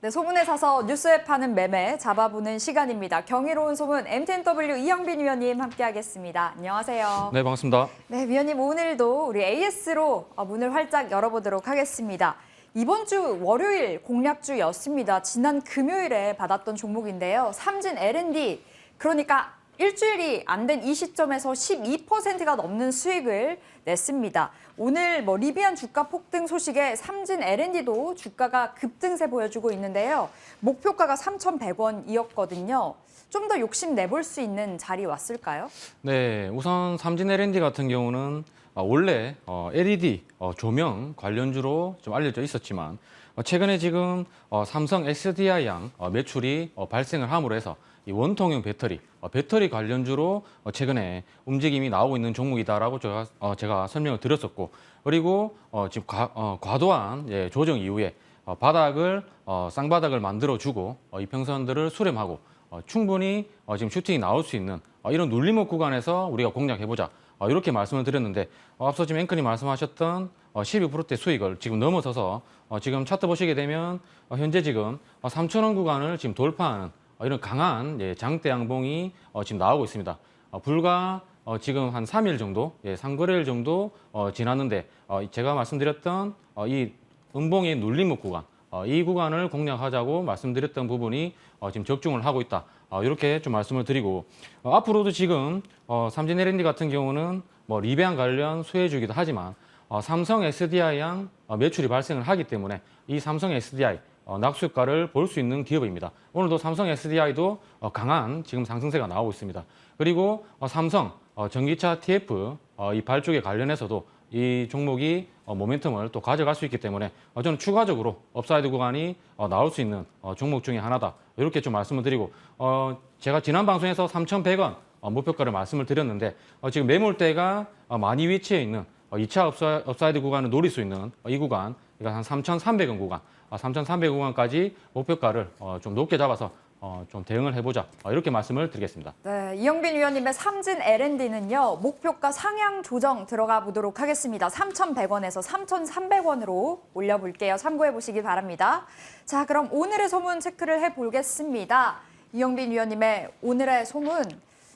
네, 소문에 사서 뉴스에 파는 매매 잡아보는 시간입니다. 경이로운 소문 MTNW 이영빈 위원님 함께하겠습니다. 안녕하세요. 네, 반갑습니다. 네, 위원님 오늘도 우리 AS로 문을 활짝 열어보도록 하겠습니다. 이번 주 월요일 공략주였습니다. 지난 금요일에 받았던 종목인데요. 삼진 L&D 그러니까 일주일이 안 된 이 시점에서 12%가 넘는 수익을 냈습니다. 오늘 뭐 리비안 주가 폭등 소식에 삼진 L&D도 주가가 급등세 보여주고 있는데요. 목표가가 3,100원이었거든요. 좀 더 욕심 내볼 수 있는 자리 왔을까요? 네, 우선 삼진 L&D 같은 경우는 어, 원래 어, LED 어, 조명 관련주로 좀 알려져 있었지만 어, 최근에 지금 어, 삼성 SDI양 어, 매출이 어, 발생을 함으로 해서 이 원통형 배터리, 어, 배터리 관련주로 어, 최근에 움직임이 나오고 있는 종목이다라고 제가, 어, 제가 설명을 드렸었고 그리고 어, 지금 과, 어, 과도한 예, 조정 이후에 어, 바닥을 어, 쌍바닥을 만들어주고 어, 이평선들을 수렴하고 어, 충분히 어, 지금 슈팅이 나올 수 있는 어, 이런 눌림목 구간에서 우리가 공략해보자 어, 이렇게 말씀을 드렸는데 어, 앞서 지금 앵커님 말씀하셨던 어, 12%대 수익을 지금 넘어서서 어, 지금 차트 보시게 되면 어, 현재 지금 어, 3천원 구간을 지금 돌파하는 어, 이런 강한 예, 장대 양봉이 어, 지금 나오고 있습니다. 어, 불과 어, 지금 한 3일 정도, 예, 상거래일 정도 어, 지났는데 어, 제가 말씀드렸던 어, 이 음봉의 눌림목 구간, 어, 이 구간을 공략하자고 말씀드렸던 부분이 어, 지금 적중을 하고 있다. 어, 이렇게 좀 말씀을 드리고 어, 앞으로도 지금 어, 삼진 L&D 같은 경우는 뭐 리베안 관련 수혜주기도 하지만 어, 삼성 SDI양 어, 매출이 발생을 하기 때문에 이 삼성 SDI 어, 낙수효과를 볼 수 있는 기업입니다. 오늘도 삼성 SDI도 어, 강한 지금 상승세가 나오고 있습니다. 그리고 어, 삼성 어, 전기차 TF 어, 이 발주에 관련해서도 이 종목이 어, 모멘텀을 또 가져갈 수 있기 때문에 어, 저는 추가적으로 업사이드 구간이 어, 나올 수 있는 어, 종목 중에 하나다. 이렇게 좀 말씀을 드리고 어, 제가 지난 방송에서 3,100원 어, 목표가를 말씀을 드렸는데 어, 지금 매물대가 어, 많이 위치해 있는 어, 2차 업사, 업사이드 구간을 노릴 수 있는 어, 이 구간, 그러니까 한 3,300원 구간, 아, 3,300원까지 목표가를 어, 좀 높게 잡아서 어, 좀 대응을 해보자 어, 이렇게 말씀을 드리겠습니다. 네, 이영빈 위원님의 삼진 L&D는요. 목표가 상향 조정 들어가 보도록 하겠습니다. 3,100원에서 3,300원으로 올려볼게요. 참고해 보시기 바랍니다. 자, 그럼 오늘의 소문 체크를 해보겠습니다. 이영빈 위원님의 오늘의 소문,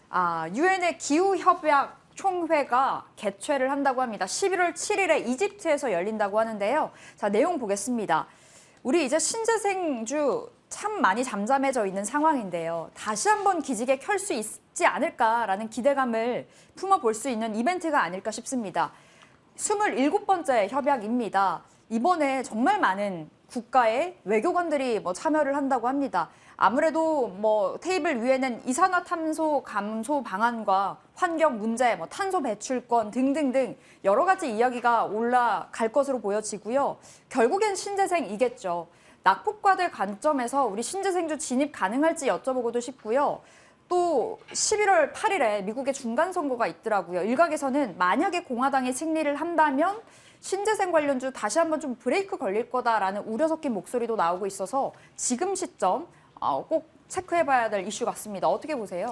아, 유엔의 기후 협약 총회가 개최를 한다고 합니다. 11월 7일에 이집트에서 열린다고 하는데요. 자, 내용 보겠습니다. 우리 이제 신재생주 참 많이 잠잠해져 있는 상황인데요. 다시 한번 기지개 켤 수 있지 않을까라는 기대감을 품어볼 수 있는 이벤트가 아닐까 싶습니다. 27번째 협약입니다. 이번에 정말 많은 국가의 외교관들이 뭐 참여를 한다고 합니다. 아무래도 뭐 테이블 위에는 이산화탄소 감소 방안과 환경 문제, 뭐 탄소 배출권 등등등 여러 가지 이야기가 올라갈 것으로 보여지고요. 결국엔 신재생이겠죠. 낙폭과들 관점에서 우리 신재생주 진입 가능할지 여쭤보고도 싶고요. 또 11월 8일에 미국의 중간 선거가 있더라고요. 일각에서는 만약에 공화당이 승리를 한다면 신재생 관련주 다시 한번 좀 브레이크 걸릴 거다라는 우려 섞인 목소리도 나오고 있어서 지금 시점 어, 꼭 체크해봐야 될 이슈 같습니다. 어떻게 보세요?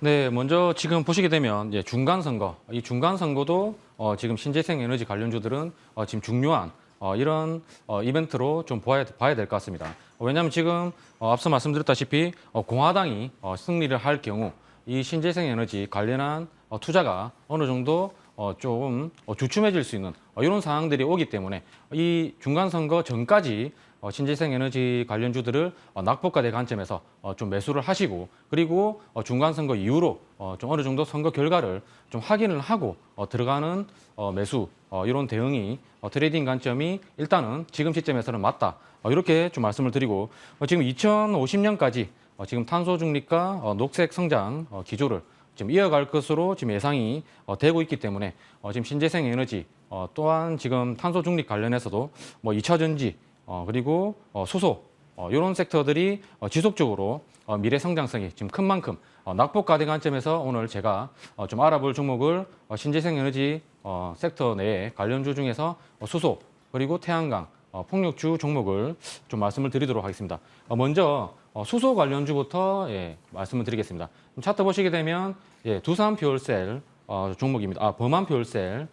네, 먼저 지금 보시게 되면 이제 중간 선거, 이 중간 선거도 어, 지금 신재생 에너지 관련주들은 어, 지금 중요한 어, 이런 어, 이벤트로 좀 봐야, 봐야 될 것 같습니다. 왜냐하면 지금 어, 앞서 말씀드렸다시피 어, 공화당이 어, 승리를 할 경우 이 신재생 에너지 관련한 어, 투자가 어느 정도 어, 좀 어, 주춤해질 수 있는 어, 이런 상황들이 오기 때문에 이 중간 선거 전까지 어, 신재생 에너지 관련주들을 어, 낙폭과대 관점에서 어, 좀 매수를 하시고 그리고 어, 중간 선거 이후로 어, 좀 어느 정도 선거 결과를 좀 확인을 하고 어, 들어가는 어, 매수 어, 이런 대응이 어, 트레이딩 관점이 일단은 지금 시점에서는 맞다. 어, 이렇게 좀 말씀을 드리고 어, 지금 2050년까지 어, 지금 탄소 중립과 어, 녹색 성장 어, 기조를 지금 이어갈 것으로 지금 예상이 어, 되고 있기 때문에 어, 지금 신재생 에너지 어, 또한 지금 탄소 중립 관련해서도 뭐 2차 전지 어, 그리고 어, 수소 어, 이런 섹터들이 어, 지속적으로 어, 미래 성장성이 지금 큰 만큼 어, 낙폭 가대 관점에서 오늘 제가 어, 좀 알아볼 종목을 어, 신재생 에너지 어, 섹터 내에 관련주 중에서 어, 수소 그리고 태양광 어, 폭력주 종목을 좀 말씀을 드리도록 하겠습니다. 어, 먼저 어, 수소 관련주부터 예, 말씀을 드리겠습니다. 차트 보시게 되면 예, 두산 퓨얼셀 어, 종목입니다. 아, 범한 퓨얼셀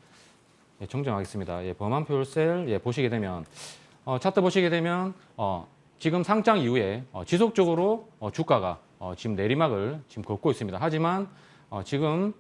예, 정정하겠습니다. 예, 범한 퓨얼셀 예, 보시게 되면 어, 차트 보시게 되면 어, 지금 상장 이후에 어, 지속적으로 어, 주가가 어, 지금 내리막을 지금 걷고 있습니다. 하지만 어, 지금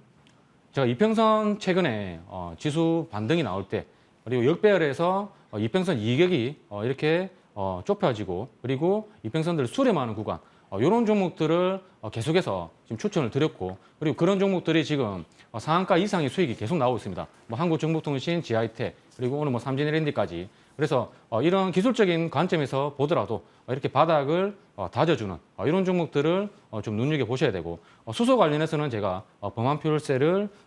제가 이평선 최근에 어, 지수 반등이 나올 때 그리고 역배열에서 어, 이평선 이격이 어, 이렇게 어, 좁혀지고 그리고 이평선들 수렴하는 구간 어, 이런 종목들을 어, 계속해서 지금 추천을 드렸고 그리고 그런 종목들이 지금 어, 상한가 이상의 수익이 계속 나오고 있습니다. 뭐 한국정보통신, 지하이텍 그리고 오늘 뭐 삼진LND까지 그래서 어, 이런 기술적인 관점에서 보더라도 어, 이렇게 바닥을 어, 다져주는 어, 이런 종목들을 어, 좀 눈여겨 보셔야 되고 어, 수소 관련해서는 제가 어,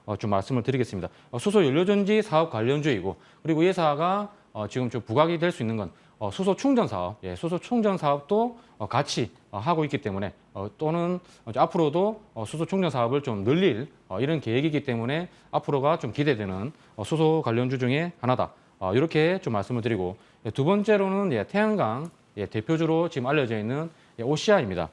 어, 좀 말씀을 드리겠습니다. 어, 수소 연료전지 사업 관련주이고 그리고 이 회사가 어, 지금 좀 부각이 될 수 있는 건 어, 수소 충전 사업, 예, 수소 충전 사업도 어, 같이 어, 하고 있기 때문에 어, 또는 어, 앞으로도 어, 수소 충전 사업을 좀 늘릴 어, 이런 계획이기 때문에 앞으로가 좀 기대되는 어, 수소 관련주 중에 하나다. 어, 이렇게 좀 말씀을 드리고 예, 두 번째로는 예, 태양광 예, 대표주로 지금 알려져 있는 예, OCI입니다.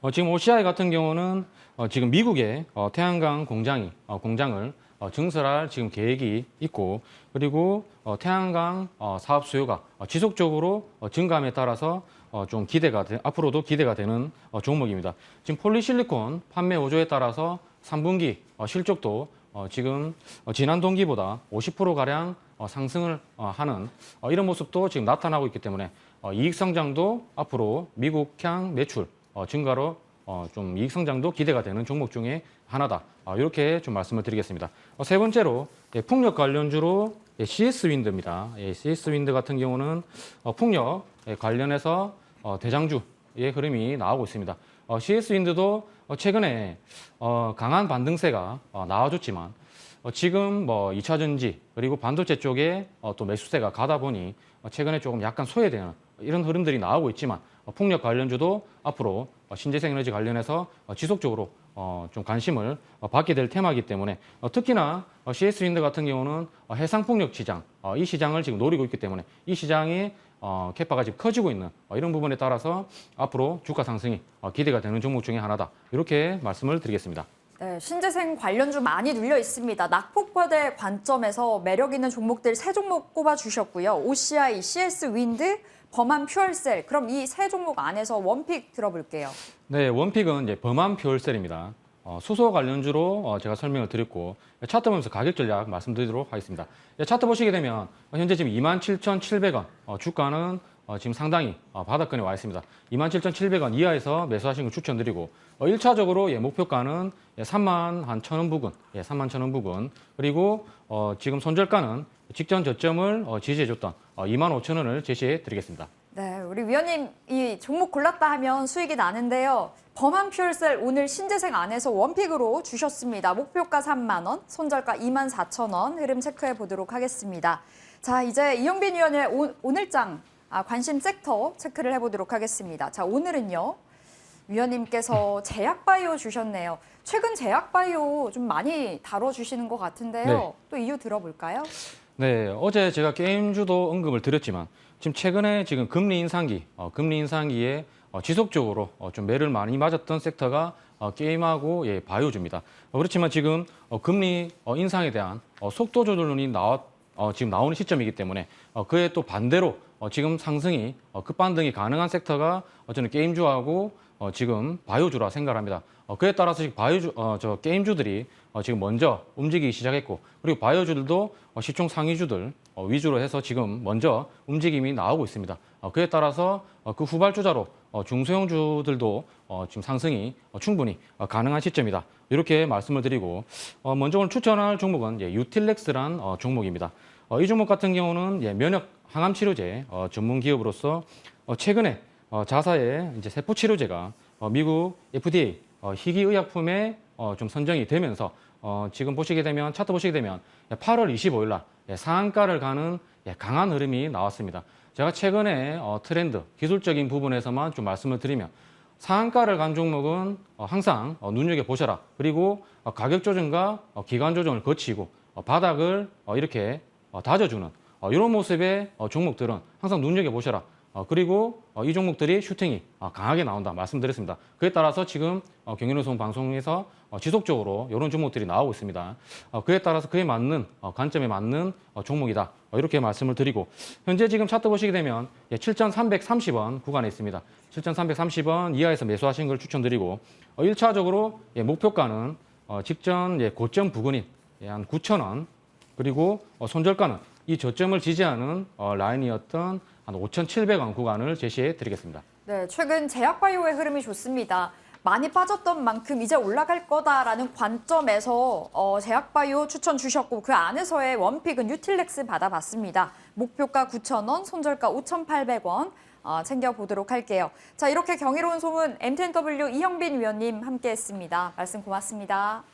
어, 지금 OCI 같은 경우는 어, 지금 미국에 어, 태양광 공장이 어, 공장을 어, 증설할 지금 계획이 있고 그리고 어, 태양광 어, 사업 수요가 어, 지속적으로 어, 증감에 따라서 어, 좀 기대가 돼, 앞으로도 기대가 되는 어, 종목입니다. 지금 폴리실리콘 판매 호조에 따라서 3분기 어, 실적도 어, 지금 어, 지난 동기보다 50% 가량 어, 상승을 어, 하는 어, 이런 모습도 지금 나타나고 있기 때문에 어, 이익 성장도 앞으로 미국향 매출 어, 증가로 어, 좀 이익 성장도 기대가 되는 종목 중에 하나다. 어, 이렇게 좀 말씀을 드리겠습니다. 어, 세 번째로 예, 풍력 관련주로 예, CS 윈드입니다. 예, CS 윈드 같은 경우는 어, 풍력 예, 관련해서 어, 대장주의 흐름이 나오고 있습니다. 어, CS 윈드도 어, 최근에 어, 강한 반등세가 어, 나와줬지만 어, 지금 뭐 2차 전지 그리고 반도체 쪽에 어, 또 매수세가 가다 보니 어, 최근에 조금 약간 소외되는 이런 흐름들이 나오고 있지만 어, 풍력 관련주도 앞으로 어, 신재생 에너지 관련해서 어, 지속적으로 어, 좀 관심을 어, 받게 될 테마이기 때문에 어, 특히나 어, CS 윈드 같은 경우는 어, 해상 풍력 시장 어, 이 시장을 지금 노리고 있기 때문에 이 시장이 어, 캐파가 지금 커지고 있는 어, 이런 부분에 따라서 앞으로 주가 상승이 어, 기대가 되는 종목 중에 하나다 이렇게 말씀을 드리겠습니다. 네, 신재생 관련주 많이 눌려 있습니다. 낙폭과대 관점에서 매력 있는 종목들 세 종목 꼽아 주셨고요. OCI, CS 윈드, 범한 퓨얼셀. 그럼 이 세 종목 안에서 원픽 들어볼게요. 네, 원픽은 이제 범한 퓨얼셀입니다. 어, 수소 관련주로 어, 제가 설명을 드렸고 차트 보면서 가격 전략 말씀드리도록 하겠습니다. 예, 차트 보시게 되면 어, 현재 지금 27,700원 어, 주가는 어, 지금 상당히 어, 바닥권에 와 있습니다. 27,700원 이하에서 매수하시는 걸 추천드리고 어, 1차적으로 예, 목표가는 예, 3만 한 천 원 부근, 예, 3만 천 원 부근 그리고 어, 지금 손절가는 직전 저점을 어, 지지해줬던 어, 2만 5천 원을 제시해 드리겠습니다. 네, 우리 위원님 이 종목 골랐다 하면 수익이 나는데요. 범한 퓨얼셀 오늘 신재생 안에서 원픽으로 주셨습니다. 목표가 3만 원, 손절가 2만 4천 원 흐름 체크해 보도록 하겠습니다. 자, 이제 이영빈 위원의 오, 오늘장 아, 관심 섹터 체크를 해보도록 하겠습니다. 자, 오늘은요. 위원님께서 제약바이오 주셨네요. 최근 제약바이오 좀 많이 다뤄주시는 것 같은데요. 네. 또 이유 들어볼까요? 네, 어제 제가 게임주도 언급을 드렸지만 지금 최근에 지금 금리 인상기, 어, 금리 인상기에 어, 지속적으로 어, 좀 매를 많이 맞았던 섹터가 어, 게임하고 예, 바이오주입니다. 어, 그렇지만 지금 어, 금리 어, 인상에 대한 어, 속도 조절론이 나왔 어, 지금 나오는 시점이기 때문에 어, 그에 또 반대로 어, 지금 상승이 어, 급반등이 가능한 섹터가 어, 저는 게임주하고 어, 지금 바이오주라 생각합니다. 어, 그에 따라서 지금 바이오주, 어, 저 게임주들이 어, 지금 먼저 움직이기 시작했고 그리고 바이오주들도 어, 시총 상위주들 어, 위주로 해서 지금 먼저 움직임이 나오고 있습니다. 어, 그에 따라서 어, 그 후발주자로 어, 중소형주들도 어, 지금 상승이 어, 충분히 어, 가능한 시점이다. 이렇게 말씀을 드리고 어, 먼저 오늘 추천할 종목은 예, 유틸렉스란 어, 종목입니다. 어, 이 종목 같은 경우는 예, 면역 항암 치료제 어, 전문 기업으로서 어, 최근에 어, 자사의 이제 세포 치료제가 어, 미국 FDA 어, 희귀 의약품에 어, 좀 선정이 되면서 어, 지금 보시게 되면 차트 보시게 되면 8월 25일 날 예, 상한가를 가는 예, 강한 흐름이 나왔습니다. 제가 최근에 어, 트렌드 기술적인 부분에서만 좀 말씀을 드리면 상한가를 간 종목은 어, 항상 어, 눈여겨 보셔라. 그리고 어, 가격 조정과 어, 기간 조정을 거치고 어, 바닥을 어, 이렇게 어, 다져주는 어, 이런 모습의 어, 종목들은 항상 눈여겨 보셔라. 어, 그리고 어, 이 종목들이 슈팅이 어, 강하게 나온다 말씀드렸습니다. 그에 따라서 지금 어, 경인우송 방송에서 어, 지속적으로 이런 종목들이 나오고 있습니다. 어, 그에 따라서 그에 맞는 어, 관점에 맞는 어, 종목이다 어, 이렇게 말씀을 드리고 현재 지금 차트 보시게 되면 예, 7,330원 구간에 있습니다. 7,330원 이하에서 매수하신 걸 추천드리고 어, 1차적으로 예, 목표가는 어, 직전 예, 고점 부근인 예, 한 9,000원 그리고 어, 손절가는 이 저점을 지지하는 어, 라인이었던 한 5,700원 구간을 제시해 드리겠습니다. 네, 최근 제약바이오의 흐름이 좋습니다. 많이 빠졌던 만큼 이제 올라갈 거다라는 관점에서 어, 제약바이오 추천 주셨고 그 안에서의 원픽은 유틸렉스 받아봤습니다. 목표가 9,000원, 손절가 5,800원 어, 챙겨보도록 할게요. 자, 이렇게 경이로운 소문 MTNW 이형빈 위원님 함께했습니다. 말씀 고맙습니다.